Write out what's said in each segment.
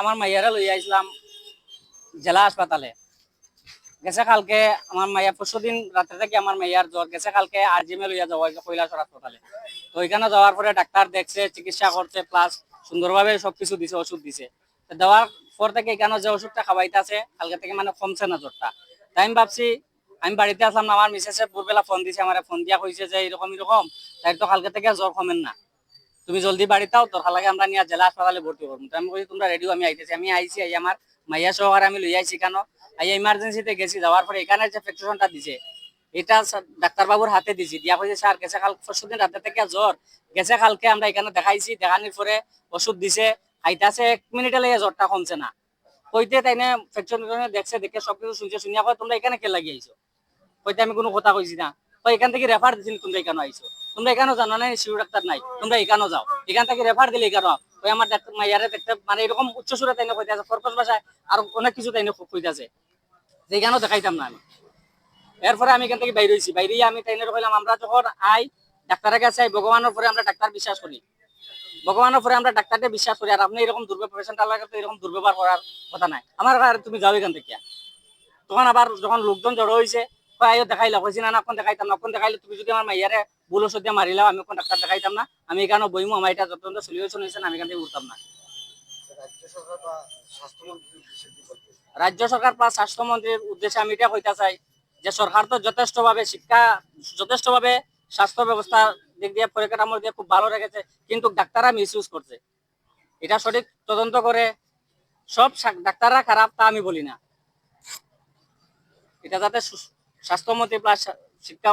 আমার মাইয়ারা লই আইছিলাম জেলা হাসপাতালে। গেছে কালকে আমার মাইয়া পরশু দিন রাত্রে থেকে আমার মাইয়ার জ্বর গেছে কালকে আর জিমে লইয়া যাওয়া হয়েছে কৈলাসর হাসপাতালে। তো ওইখানে যাওয়ার পরে ডাক্তার দেখছে, চিকিৎসা করছে প্লাস সুন্দরভাবে সবকিছু দিছে ওষুধ দিছে। দেওয়ার পর থেকে এখানে যে ওষুধটা খাওয়াইতেছে কালকে থেকে মানে কমছে না জ্বরটা তাই আমি ভাবছি, আমি বাড়িতে আসলাম আমার মিসেসে ভোরবেলা ফোন দিছে আমার ফোন দিয়া কইছে যে এরকম এরকম তাই তো কালকে থেকে জ্বর কমেন না। তুমি জলদি বাড়িতে আও দরকার লাগে আমরা নিয়ে জেলা হাসপাতালে ভর্তি করব। তো আমি কইছি তোমরা রেডিও আমি আইতেছি। আমি আইছি আই আমার মাইয়া সহকারে আমি লই আইছি কেন? আই ইমার্জেন্সিতে গেছি, যাওয়ার পরে এখানে যে প্রেসক্রিপশনটা দিছে, এটা ডাক্তার বাবুর হাতে দিছি। দিয়া কইছে, স্যার, গেছে কাল পরশু দিন রাতে থেকে জ্বর। গেছে কালকে আমরা এখানে দেখাইছি, দেখানির পরে ওষুধ দিছে। খাইতাছে এক মিনিটে লেগে জ্বরটা কমছে না। কইতে তাই না প্রেসক্রিপশন দেখছে, দেখে সবকিছু শুনছে, শুনিয়া কয়, তোমরা এখানে কে লাগি আইছো? কইতে, আমি কোনো কথা কইছি না। কই এখান থেকে রেফার দিছিল, তোমরা এখানে আইছো। তোমরা এখানেও জানো না শিশু ডাক্তার নাই। তোমরা এখানেও যাও। এখান থেকে রেফার দিলে এখানে ওই আমার ডাক্তার মাইয়ারে দেখতে মানে এরকম উচ্চ সুরে তাই না কইতাছে কর্কশ ভাষায় আর অনেক কিছু তাই না কইতাছে যে এখানেও দেখাইতাম না আমি। এরপরে আমি এখান থেকে বাইরে হয়েছি বাইরে আমি তাই কইলাম আমরা যখন আই ডাক্তারের কাছে আই, ভগবানের পরে আমরা ডাক্তার বিশ্বাস করি। ভগবানের পরে আমরা ডাক্তারকে বিশ্বাস করি, আর আপনি এরকম দুর্ব্যবহার পেশেন্ট এরকম দুর্ব্যবহার করার কথা নাই। আমার তুমি যাও এখান থেকে। তখন আবার যখন লোকজন জড়ো হয়েছে আয়ো দেখাইলা কইছি না কোন দেখাইতাম না, কোন দেখাইলে? তুমি যদি আমার মাইয়ারে ভুল ওষুধ দিয়ে মারিলাও আমি কোন ডাক্তার দেখাইতাম না? আমি এখানে বইমু আমার এটা যত সলিউশন হয়েছে আমি এখান থেকে উঠতাম না রাজ্য সরকার বা স্বাস্থ্যমন্ত্রীর উদ্দেশ্যে আমি এটা কইতে চাই যে সরকার তো যথেষ্টভাবে শিক্ষা যথেষ্টভাবে স্বাস্থ্য ব্যবস্থা দিক দিয়ে পরিকাঠামো দিয়ে খুব ভালো রেখেছে কিন্তু ডাক্তাররা মিস করছে এটা সঠিক তদন্ত করে সব ডাক্তাররা খারাপ তা আমি বলি না। এটা যাতে স্বাস্থ্যমন্ত্রী প্লাস শিক্ষা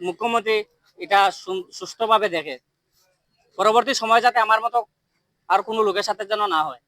মুখ্যমন্ত্রী এটা সুস্থভাবে দেখে। পরবর্তী সময় যাতে আমার মতো আর কোনো লোকের সাথে যেন না হয়।